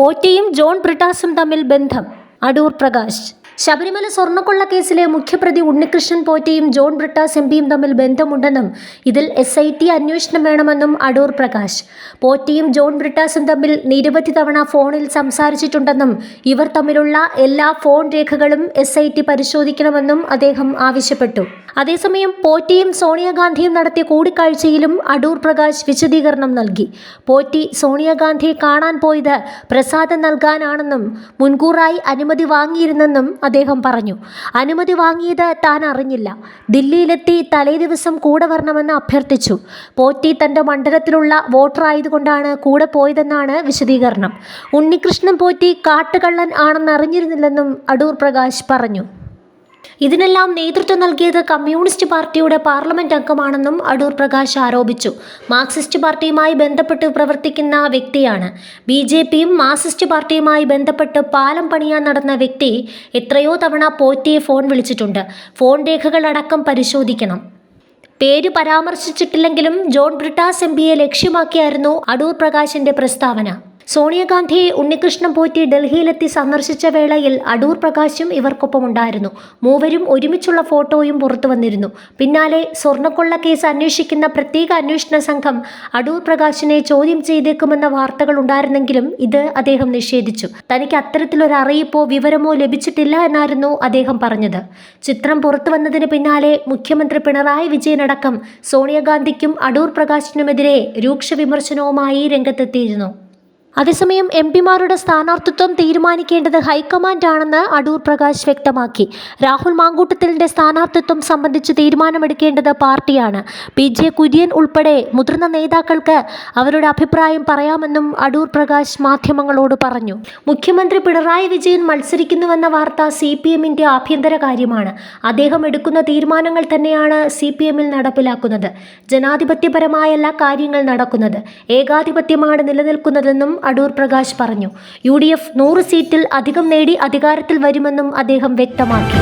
പോറ്റിയും John ബ്രിട്ടാസും തമ്മിൽ ബന്ധം. അടൂർ പ്രകാശ്. ശബരിമല സ്വർണക്കൊള്ള കേസിലെ മുഖ്യപ്രതി ഉണ്ണികൃഷ്ണൻ പോറ്റയും ജോൺ ബ്രിട്ടാസ് എം പിയും തമ്മിൽ ബന്ധമുണ്ടെന്നും ഇതിൽ എസ് ഐ ടി അന്വേഷണം വേണമെന്നും അടൂർ പ്രകാശ്. പോറ്റയും ജോൺ ബ്രിട്ടാസും തമ്മിൽ നിരവധി തവണ ഫോണിൽ സംസാരിച്ചിട്ടുണ്ടെന്നും ഇവർ തമ്മിലുള്ള എല്ലാ ഫോൺ രേഖകളും എസ് ഐ ടി പരിശോധിക്കണമെന്നും അദ്ദേഹം ആവശ്യപ്പെട്ടു. അതേസമയം പോറ്റിയും സോണിയാഗാന്ധിയും നടത്തിയ കൂടിക്കാഴ്ചയിലും അടൂർ പ്രകാശ് വിശദീകരണം നൽകി. പോറ്റി സോണിയാഗാന്ധിയെ കാണാൻ പോയത് പ്രസാദം നൽകാനാണെന്നും മുൻകൂറായി അനുമതി വാങ്ങിയിരുന്നെന്നും അദ്ദേഹം പറഞ്ഞു. അനുമതി വാങ്ങിയത് താൻ അറിഞ്ഞില്ല. ദില്ലിയിലെത്തി തലേദിവസം കൂടെ വരണമെന്ന് അഭ്യർത്ഥിച്ചു. പോറ്റി തന്റെ മണ്ഡലത്തിലുള്ള വോട്ടർ ആയതുകൊണ്ടാണ് കൂടെ പോയതെന്നാണ് വിശദീകരണം. ഉണ്ണികൃഷ്ണൻ പോറ്റി കാട്ടുകള്ളൻ ആണെന്ന് അറിഞ്ഞിരുന്നില്ലെന്നും അടൂർ പ്രകാശ് പറഞ്ഞു. ഇതിനെല്ലാം നേതൃത്വം നൽകിയത് കമ്മ്യൂണിസ്റ്റ് പാർട്ടിയുടെ പാർലമെന്റ് അംഗമാണെന്നും അടൂർ പ്രകാശ് ആരോപിച്ചു. മാർക്സിസ്റ്റ് പാർട്ടിയുമായി ബന്ധപ്പെട്ട് പ്രവർത്തിക്കുന്ന വ്യക്തിയാണ്. ബി ജെ പിയും മാർക്സിസ്റ്റ് പാർട്ടിയുമായി ബന്ധപ്പെട്ട് പാലം പണിയാൻ നടന്ന വ്യക്തി എത്രയോ തവണ പോറ്റിയെ ഫോൺ വിളിച്ചിട്ടുണ്ട്. ഫോൺ രേഖകളടക്കം പരിശോധിക്കണം. പേര് പരാമർശിച്ചിട്ടില്ലെങ്കിലും ജോൺ ബ്രിട്ടാസ് എം പിയെ ലക്ഷ്യമാക്കിയായിരുന്നു അടൂർ പ്രകാശിന്റെ പ്രസ്താവന. സോണിയാഗാന്ധിയെ ഉണ്ണികൃഷ്ണൻ പോറ്റി ഡൽഹിയിലെത്തി സന്ദർശിച്ച വേളയിൽ അടൂർ പ്രകാശും ഇവർക്കൊപ്പമുണ്ടായിരുന്നു. മൂവരും ഒരുമിച്ചുള്ള ഫോട്ടോയും പുറത്തു വന്നിരുന്നു. പിന്നാലെ സ്വർണക്കൊള്ള കേസ് അന്വേഷിക്കുന്ന പ്രത്യേക അന്വേഷണ സംഘം അടൂർ പ്രകാശിനെ ചോദ്യം ചെയ്തേക്കുമെന്ന വാർത്തകൾ ഉണ്ടായിരുന്നെങ്കിലും ഇത് അദ്ദേഹം നിഷേധിച്ചു. തനിക്ക് അത്തരത്തിലൊരു അറിയിപ്പോ വിവരമോ ലഭിച്ചിട്ടില്ല എന്നായിരുന്നു അദ്ദേഹം പറഞ്ഞത്. ചിത്രം പുറത്തു വന്നതിന് പിന്നാലെ മുഖ്യമന്ത്രി പിണറായി വിജയനടക്കം സോണിയാഗാന്ധിക്കും അടൂർ പ്രകാശിനുമെതിരെ രൂക്ഷ വിമർശനവുമായി രംഗത്തെത്തിയിരുന്നു. അതേസമയം എം പിമാരുടെ സ്ഥാനാർത്ഥിത്വം തീരുമാനിക്കേണ്ടത് ഹൈക്കമാൻഡാണെന്ന് അടൂർ പ്രകാശ് വ്യക്തമാക്കി. രാഹുൽ മാങ്കൂട്ടത്തിലിന്റെ സ്ഥാനാർത്ഥിത്വം സംബന്ധിച്ച് തീരുമാനമെടുക്കേണ്ടത് പാർട്ടിയാണ്. പി ജെ കുര്യൻ ഉൾപ്പെടെ മുതിർന്ന നേതാക്കൾക്ക് അവരുടെ അഭിപ്രായം പറയാമെന്നും അടൂർ പ്രകാശ് മാധ്യമങ്ങളോട് പറഞ്ഞു. മുഖ്യമന്ത്രി പിണറായി വിജയൻ മത്സരിക്കുന്നുവെന്ന വാർത്ത സി പി എമ്മിന്റെ ആഭ്യന്തര കാര്യമാണ്. അദ്ദേഹം എടുക്കുന്ന തീരുമാനങ്ങൾ തന്നെയാണ് സി പി എമ്മിൽ നടപ്പിലാക്കുന്നത്. ജനാധിപത്യപരമായല്ല കാര്യങ്ങൾ നടക്കുന്നത്. ഏകാധിപത്യമാണ് നിലനിൽക്കുന്നതെന്നും അടൂർ പ്രകാശ് പറഞ്ഞു. യു ഡി എഫ് നൂറ് സീറ്റിൽ അധികം നേടി അധികാരത്തിൽ വരുമെന്നും അദ്ദേഹം വ്യക്തമാക്കി.